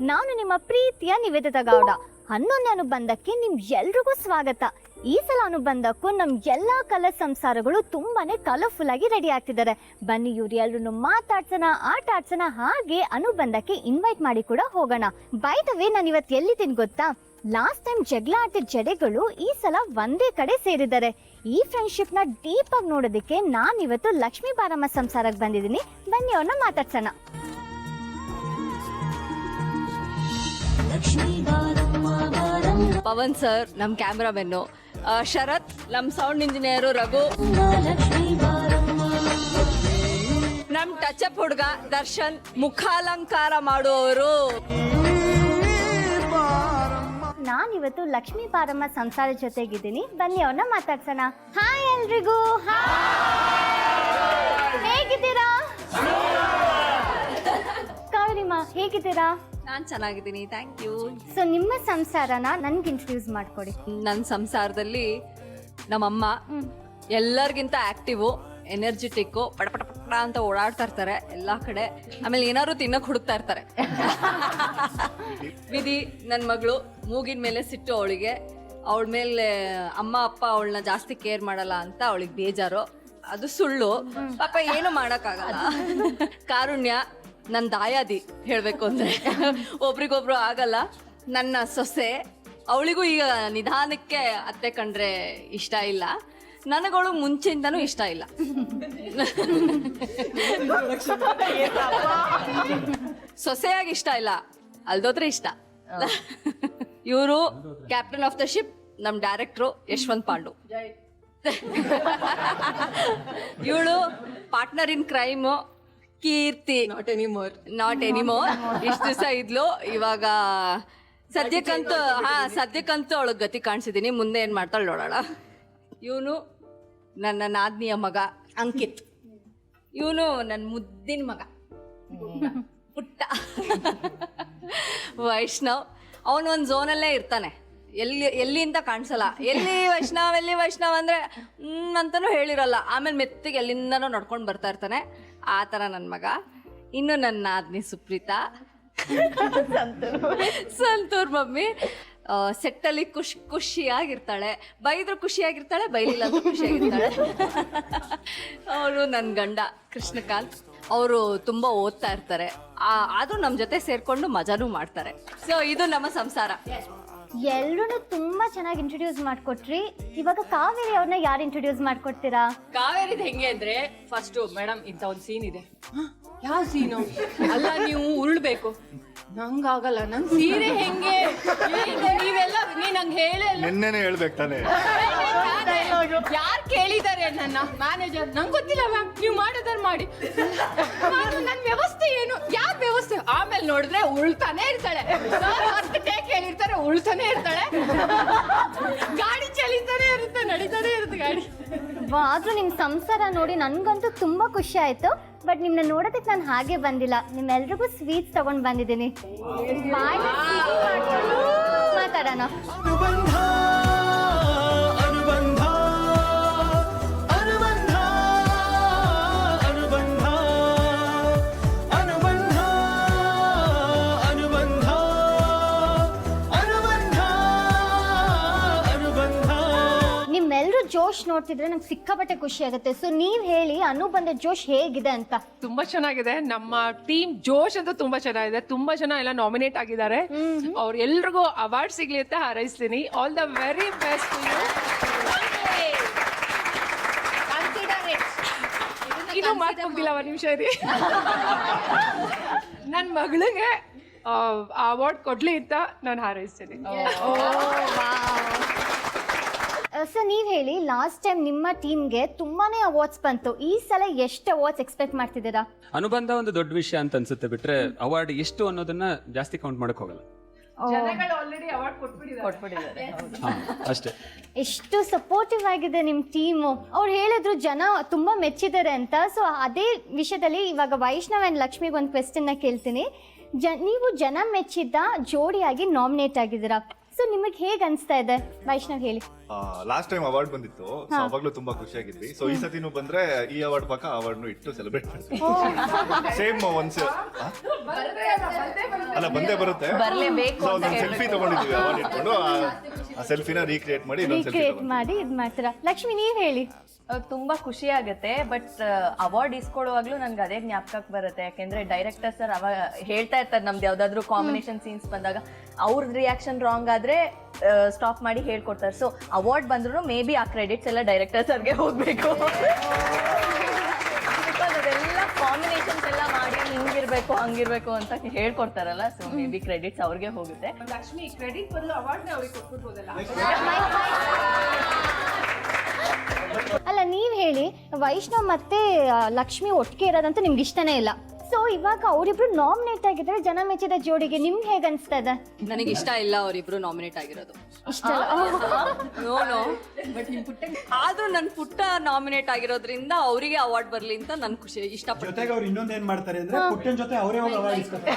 ನಾನು ನಿಮ್ಮ ಪ್ರೀತಿಯ ನಿವೇದಿತ ಗೌಡ. ಹನ್ನೊಂದನೇ ಅನುಬಂಧಕ್ಕೆ ನಿಮ್ ಎಲ್ರಿಗೂ ಸ್ವಾಗತ. ಈ ಸಲ ಅನುಬಂಧಕ್ಕೂ ನಮ್ ಎಲ್ಲಾ ಕಲರ್ ಸಂಸಾರಗಳು ತುಂಬಾನೇ ಕಲರ್ಫುಲ್ ಆಗಿ ರೆಡಿ ಆಗ್ತಿದ್ದಾರೆ. ಬನ್ನಿ ಇವ್ರು ಎಲ್ರು ಮಾತಾಡ್ಸೋಣ ಆಟ ಆಡ್ಸೋಣ ಹಾಗೆ ಅನುಬಂಧಕ್ಕೆ ಇನ್ವೈಟ್ ಮಾಡಿ ಕೂಡ ಹೋಗೋಣ. ಬೈ ದ ವೇ ನಾನು ಇವತ್ತು ಎಲ್ಲಿದ್ದೀನಿ ಗೊತ್ತಾ? ಲಾಸ್ಟ್ ಟೈಮ್ ಜಗಳ ಜಡೆಗಳು ಈ ಸಲ ಒಂದೇ ಕಡೆ ಸೇರಿದ್ದಾರೆ. ಈ ಫ್ರೆಂಡ್ಶಿಪ್ನ ಡೀಪ್ ಆಗಿ ನೋಡೋದಕ್ಕೆ ನಾನಿವತ್ತು ಲಕ್ಷ್ಮೀ ಬಾರಮ್ಮ ಸಂಸಾರಕ್ಕೆ ಬಂದಿದ್ದೀನಿ. ಬನ್ನಿ ಅವ್ರನ್ನ ಮಾತಾಡ್ಸೋಣ. ಪವನ್ ಸರ್ ನಮ್ಮ ಕ್ಯಾಮ್ರಾಮೆನ್ನು. ಶರತ್ ನಮ್ಮ ಸೌಂಡ್ ಇಂಜಿನಿಯರು ರಘು. ನಮ್ಮ ಅಪ್ ಹುಡುಗ ದರ್ಶನ್ ಮುಖಾಲಂಕಾರ ಮಾಡುವವರು. ನಾನ್ ಇವತ್ತು ಲಕ್ಷ್ಮೀ ಪಾರಮ್ಮ ಸಂಸಾರ ಜೊತೆಗಿದ್ದೀನಿ. ಬನ್ನಿ ಅವ್ರನ್ನ ಮಾತಾಡ್ಸೋಣ. ಹಾಯ್ ಎಲ್ರಿಗೂ. ಹೇಗಿದ್ದೀರಾ? ಕಾವೇರಿಮಾ ಹೇಗಿದ್ದೀರಾ? ನಾನು ಚೆನ್ನಾಗಿದ್ದೀನಿ ಥ್ಯಾಂಕ್ ಯು ಸೊ ನಿಮ್ಮ ಸಂಸಾರನ ನನ್ಗೆ ಇಂಟ್ರೊಡ್ಯೂಸ್ ಮಾಡ್ಕೊಡಿ. ನನ್ನ ಸಂಸಾರದಲ್ಲಿ ನಮ್ಮಮ್ಮ ಎಲ್ಲರಿಗಿಂತ ಆಕ್ಟಿವು ಎನರ್ಜೆಟಿಕ್ಕು ಪಟ ಪಟ ಪಟ ಅಂತ ಓಡಾಡ್ತಾ ಇರ್ತಾರೆ ಎಲ್ಲ ಕಡೆ. ಆಮೇಲೆ ಏನಾದ್ರು ತಿನ್ನಕ್ಕೆ ಹುಡುಕ್ತಾ ಇರ್ತಾರೆ. ವಿಧಿ ನನ್ನ ಮಗಳು ಮೂಗಿನ ಮೇಲೆ ಸಿಟ್ಟು ಅವಳಿಗೆ. ಅವಳ ಮೇಲೆ ಅಮ್ಮ ಅಪ್ಪ ಅವಳನ್ನ ಜಾಸ್ತಿ ಕೇರ್ ಮಾಡಲ್ಲ ಅಂತ ಅವಳಿಗೆ ಬೇಜಾರು. ಅದು ಸುಳ್ಳು. ಪಾಪ ಏನು ಮಾಡೋಕ್ಕಾಗಲ್ಲ. ಕಾರುಣ್ಯ. ನನ್ನ ದಾಯಾದಿ ಹೇಳಬೇಕು ಅಂದ್ರೆ. ಒಬ್ರಿಗೊಬ್ರು ಆಗಲ್ಲ. ನನ್ನ ಸೊಸೆ ಅವಳಿಗೂ ಈಗ ನಿಧಾನಕ್ಕೆ ಅತ್ತೆ ಕಂಡ್ರೆ ಇಷ್ಟ ಇಲ್ಲ. ನನಗಳು ಮುಂಚೆಯಿಂದನೂ ಇಷ್ಟ ಇಲ್ಲ. ಸೊಸೆಯಾಗಿ ಇಷ್ಟ ಇಲ್ಲ. ಅಲ್ದೋದ್ರೆ ಇಷ್ಟ. ಇವರು ಕ್ಯಾಪ್ಟನ್ ಆಫ್ ದ ಶಿಪ್ ನಮ್ ಡೈರೆಕ್ಟ್ರು ಯಶವಂತ್ ಪಾಂಡು. ಇವಳು partner in crime Keerthi. Not anymore not anymore ಇಷ್ಟು ದಿವಸ ಇದ್ಲು. ಇವಾಗ ಸದ್ಯಕ್ಕಂತೂ ಹಾ ಸದ್ಯಕ್ಕಂತೂ ಅವಳಗ್ ಗತಿ ಕಾಣಿಸಿದೀನಿ. ಮುಂದೆ ಏನ್ ಮಾಡ್ತಾಳೆ ನೋಡೋಣ. ಇವನು ನನ್ನ ನಾದ್ನಿಯ ಮಗ ಅಂಕಿತ್. ಇವನು ನನ್ನ ಮುದ್ದಿನ ಮಗ. ಪುಟ್ಟ. ವೈಷ್ಣವ್. ಅವನು ಒಂದು ಝೋನಲ್ಲೇ ಇರ್ತಾನೆ. ಎಲ್ಲಿ ಎಲ್ಲಿಂದ ಕಾಣಿಸಲ್ಲ. ಎಲ್ಲಿ ವೈಷ್ಣವ್ ಎಲ್ಲಿ ವೈಷ್ಣವ್ ಅಂದ್ರೆ ಹ್ಮ್ ಅಂತಾನೂ ಹೇಳಿರಲ್ಲ. ಆಮೇಲೆ ಮೆತ್ತಿಗೆ ಎಲ್ಲಿಂದನೂ ನಡ್ಕೊಂಡು ಬರ್ತಾ ಇರ್ತಾನೆ. ಆ ಥರ ನನ್ನ ಮಗ. ಇನ್ನು ನನ್ನ ನಾದ್ನಿ ಸುಪ್ರೀತಾ. ಸಂತೂರ್ ಮಮ್ಮಿ. ಸೆಟ್ಟಲ್ಲಿ ಖುಷಿ, ಖುಷಿಯಾಗಿರ್ತಾಳೆ. ಬೈದ್ರು ಖುಷಿಯಾಗಿರ್ತಾಳೆ ಬೈಲಿಲ್ಲ ಅಂದ್ರೆ ಖುಷಿಯಾಗಿರ್ತಾಳೆ. ಅವರು ನನ್ನ ಗಂಡ, ಕೃಷ್ಣಕಾಂತ್. ಅವರು ತುಂಬ ಓದ್ತಾ ಇರ್ತಾರೆ. ಆದರೂ ನಮ್ಮ ಜೊತೆ ಸೇರಿಕೊಂಡು ಮಜಾನೂ ಮಾಡ್ತಾರೆ. ಸೊ ಇದು ನಮ್ಮ ಸಂಸಾರ. ಎಲ್ರೂ ತುಂಬಾ ಚೆನ್ನಾಗಿ ಇಂಟ್ರೊಡ್ಯೂಸ್ ಮಾಡ್ಕೊಟ್ರಿ. ಇವಾಗ ಕಾವೇರಿ ಅವ್ರನ್ನ ಯಾರು ಇಂಟ್ರೊಡ್ಯೂಸ್ ಮಾಡ್ಕೊಡ್ತೀರಾ? ಕಾವೇರಿ ಹೆಂಗೆ ಅಂದ್ರೆ ಫಸ್ಟ್ ಮೇಡಮ್ ಇಂತ ಒಂದ್ ಸೀನ್ ಇದೆ. ಯಾವ ಸೀನು ಅಲ್ಲ ನೀವು ಉರುಳ್ಬೇಕು. ನಂಗಾಗಲ್ಲ ನನ್ ಸೀರೆ ಹೆಂಗೆ? ನೀವೆಲ್ಲ ನೀ ನಂಗ್ ಹೇಳೇ ಇಲ್ಲ. ನಿನ್ನೆನೆ ಹೇಳ್ಬೇಕು ತಾನೆ. ಯಾರು ಕೇಳಿದ್ದಾರೆ ನನ್ನ ಮ್ಯಾನೇಜರ್ ನಂಗೆ ಗೊತ್ತಿಲ್ಲ ಮ್ಯಾಮ್ ನೀವು ಮಾಡೋದಾರು ಮಾಡಿ. ನಾನು ನನ್ನ ವ್ಯವಸ್ಥೆ ಏನು? ಯಾವ ವ್ಯವಸ್ಥೆ ನೋಡಿದ್ರೆ ಉಳ್ತಾನೆ ಇರ್ತಾಳೆ. ಹೇಳಿರ್ತಾರೆ ಉಳ್ತಾನೆ ಇರ್ತಾಳೆ. ಗಾಡಿ ಚಲಿತಾನೆ ಇರುತ್ತೆ ನಡೀತಾನೆ ಇರುತ್ತೆ ಗಾಡಿ. ವಾ, ಆದ್ರೂ ನಿಮ್ ಸಂಸಾರ ನೋಡಿ ನನ್ಗಂತೂ ತುಂಬಾ ಖುಷಿ ಆಯ್ತು. ಬಟ್ ನಿಮ್ನ ನೋಡೋದಕ್ಕೆ ನಾನು ಹಾಗೆ ಬಂದಿಲ್ಲ. ನಿಮ್ಮೆಲ್ರಿಗೂ ಸ್ವೀಟ್ಸ್ ತಗೊಂಡ್ ಬಂದಿದ್ದೀನಿ. ಮಾತಾಡೋಣ. ಜೋಶ್ ನೋಡ್ತಿದ್ರೆ ನಂಗೆ ಸಿಕ್ಕಾಪಟ್ಟೆ ಖುಷಿ ಆಗುತ್ತೆ. ಸೊ ನೀವ್ ಹೇಳಿ ಅನು ಬಂದ ಜೋಶ್ ಹೇಗಿದೆ ಅಂತ. ತುಂಬಾ ಚೆನ್ನಾಗಿದೆ. ನಮ್ಮ ಟೀಮ್ ಜೋಶ್ ಅಂತ ತುಂಬಾ ಚೆನ್ನಾಗಿದೆ. ತುಂಬಾ ಜನ ಎಲ್ಲ ನಾಮಿನೇಟ್ ಆಗಿದ್ದಾರೆ. ಅವ್ರ ಎಲ್ರಿಗೂ ಅವಾರ್ಡ್ ಸಿಗ್ಲಿ ಅಂತ ಹಾರೈಸ್ತೀನಿ. ಆಲ್ ದ ವೆರಿ ಬೆಸ್ಟ್ ಇನ್ನು ಮಾತು ಮುಗ್ದಿಲ್ಲ ಒಂದ್ ನಿಮಿಷ ರೀ ನನ್ನ ಮಗಳಿಗೆ ಅವಾರ್ಡ್ ಕೊಡ್ಲಿ ಅಂತ ನಾನು ಹಾರೈಸ್ತೀನಿ. ಸೊ ನೀವು ಹೇಳಿ ಲಾಸ್ಟ್ ಟೈಮ್ ನಿಮ್ಮ ಟೀಮ್ಗೆ ತುಂಬಾನೇ ಅವಾರ್ಡ್ಸ್ ಬಂತು. ಈ ಸಲ ಎಷ್ಟು ಅವಾರ್ಡ್ಸ್ ಎಕ್ಸ್ಪೆಕ್ಟ್ ಮಾಡ್ತಿದ್ದೀರಾ? ಅನುಬಂಧ ಒಂದು ದೊಡ್ಡ ವಿಷಯ ಅಂತ ಅನ್ಸುತ್ತೆ ಬಿಟ್ರೆ ಅವಾರ್ಡ್ ಎಷ್ಟು ಅನ್ನೋದನ್ನ ಜಾಸ್ತಿ ಕೌಂಟ್ ಮಾಡಕ್ ಹೋಗಲ್ಲ. ಜನಗಳು ಆಲ್ರೆಡಿ ಅವಾರ್ಡ್ ಕೊಟ್ಬಿಟ್ಟಿದ್ದಾರೆ. ಹಾ, ಅಷ್ಟೇ. ಎಷ್ಟು ಸಪೋರ್ಟಿವ್ ಆಗಿದೆ ನಿಮ್ಮ ಟೀಮು ಅವ್ರು ಹೇಳಿದ್ರು ಜನ ತುಂಬಾ ಮೆಚ್ಚಿದ್ದಾರೆ ಅಂತ. ಸೊ ಅದೇ ವಿಷಯದಲ್ಲಿ ಇವಾಗ ವೈಷ್ಣವ್ ಅಂಡ್ ಲಕ್ಷ್ಮಿಗೆ ಒಂದು ಕ್ವೆಶ್ಚನ್ನ ಕೇಳ್ತೀನಿ. ಜ ನೀವು ಜನ ಮೆಚ್ಚಿದ್ದ ಜೋಡಿಯಾಗಿ ನಾಮಿನೇಟ್ ಆಗಿದ್ದೀರಾ? ಸೊ ನಿಮಗೆ ಹೇಗೆ ಅನಿಸ್ತಾ ಇದೆ? ವೈಷ್ಣವ್ ಹೇಳಿ. ಲಾಸ್ಟ್ ಟೈಮ್ ಅವಾರ್ಡ್ ಬಂದಿತ್ತು. ಸೊ ಅವಾಗ್ಲೂ ತುಂಬಾ ಖುಷಿಯಾಗಿದ್ವಿ. ಸೊ ಈ ಸತಿನೂ ಬಂದ್ರೆ ಈ ಅವಾರ್ಡ್ ಪಕ್ಕ ಅವಾರ್ಡ್ ಇಟ್ಟು ಸೆಲೆಬ್ರೇಟ್ ಮಾಡ್ತೀವಿ. ಸೇಮ್ ಒನ್ಸ್ ಅಲ್ಲ ಬಂದೇ ಬರುತ್ತೆ. ಸೊ ಸೆಲ್ಫಿ ತಗೊಂಡಿದ್ವಿ ಅವಾರ್ಡ್ ಇಟ್ಕೊಂಡು. ಆ- ಸೆಲ್ಫಿನ ರೀಕ್ರಿಯೇಟ್ ಮಾಡಿ ಇನ್ನೊಂದು ಸೆಲ್ಫಿ ಮಾಡಿ ಇದು ಮಾಡ್ತೀರಾ? ಲಕ್ಷ್ಮಿ ನೀವ್ ಹೇಳಿ. ಅಹ್ ತುಂಬಾ ಖುಷಿ ಆಗುತ್ತೆ ಬಟ್ ಅವಾರ್ಡ್ ಇಸ್ಕೊಳ್ಳುವಾಗ್ಲೂ ನನ್ಗೆ ಅದೇ ಜ್ಞಾಪಕಕ್ಕೆ ಬರುತ್ತೆ. ಯಾಕೆಂದ್ರೆ ಡೈರೆಕ್ಟರ್ ಸರ್ ಅವಾಗ ಹೇಳ್ತಾ ಇರ್ತಾರೆ ನಮ್ದು ಯಾವ್ದಾದ್ರು ಕಾಂಬಿನೇಷನ್ ಸೀನ್ಸ್ ಬಂದಾಗ. ಅವ್ರದ್ದು ರಿಯಾಕ್ಷನ್ ರಾಂಗ್ ಆದ್ರೆ ಸ್ಟಾಪ್ ಮಾಡಿ ಹೇಳ್ಕೊಡ್ತಾರೆ. ಸೊ ಅವಾರ್ಡ್ ಬಂದ್ರು ಮೇ ಬಿ ಆ ಕ್ರೆಡಿಟ್ಸ್ ಎಲ್ಲ ಡೈರೆಕ್ಟರ್ ಸರ್ಗೆ ಹೋಗ್ಬೇಕು. ಅದೆಲ್ಲ ಕಾಂಬಿನೇಷನ್ಸ್ ಎಲ್ಲ ಮಾಡಿ ಹಿಂಗಿರ್ಬೇಕು ಹಂಗಿರ್ಬೇಕು ಅಂತ ಹೇಳ್ಕೊಡ್ತಾರಲ್ಲ ಸೊ ಮೇ ಬಿ ಕ್ರೆಡಿಟ್ಸ್ ಅವ್ರಿಗೆ ಹೋಗುತ್ತೆ. ಲಕ್ಷ್ಮಿ ಕ್ರೆಡಿಟ್ ಬದಲು ಅವಾರ್ಡ್ನ ಅವ್ರಿಗೆ ಕೊಟ್ಬಿಡ್ಬೋದಲ್ಲ? ಅಲ್ಲ ನೀವು ಹೇಳಿ ವೈಷ್ಣವ್ ಮತ್ತೆ ಲಕ್ಷ್ಮಿ ಒಟ್ಟಿಗೆ ಇರೋದಂತ ನಿಮ್ಗೆ ಇಷ್ಟನೇ ಇಲ್ಲ. ಸೊ ಇವಾಗ ಅವರಿಬ್ರು ನಾಮಿನೇಟ್ ಆಗಿದ್ರೆ ಜನ ಮೆಚ್ಚಿದ ಜೋಡಿಗೆ ನಿಮ್ಗೆ ಹೇಗೆ ಅನ್ಸ್ತಾ ಇದೆ ನನಗೆ ಇಷ್ಟ ಇಲ್ಲ ಅವರಿಬ್ರು ನಾಮಿನೇಟ್ ಆಗಿರೋದು ಇಷ್ಟ ಅಲ್ಲ ನೋ ನೋ ಆದ್ರೂ ನನ್ ಪುಟ್ಟ ನಾಮಿನೇಟ್ ಆಗಿರೋದ್ರಿಂದ ಅವರಿಗೆ ಅವಾರ್ಡ್ ಬರ್ಲಿ ಅಂತ ನನ್ ಖುಷಿ ಇಷ್ಟಪಡ್ತೀನಿ ಜೊತೆಗೆ ಅವ್ರು ಇನ್ನೊಂದ್ ಏನ್ ಮಾಡ್ತಾರೆ ಅಂದ್ರೆ ಪುಟ್ಟನ್ ಜೊತೆ ಅವರೇ ಹೋಗಿ ಅವಾರ್ಡ್ ಇಸ್ಕೊತಾರೆ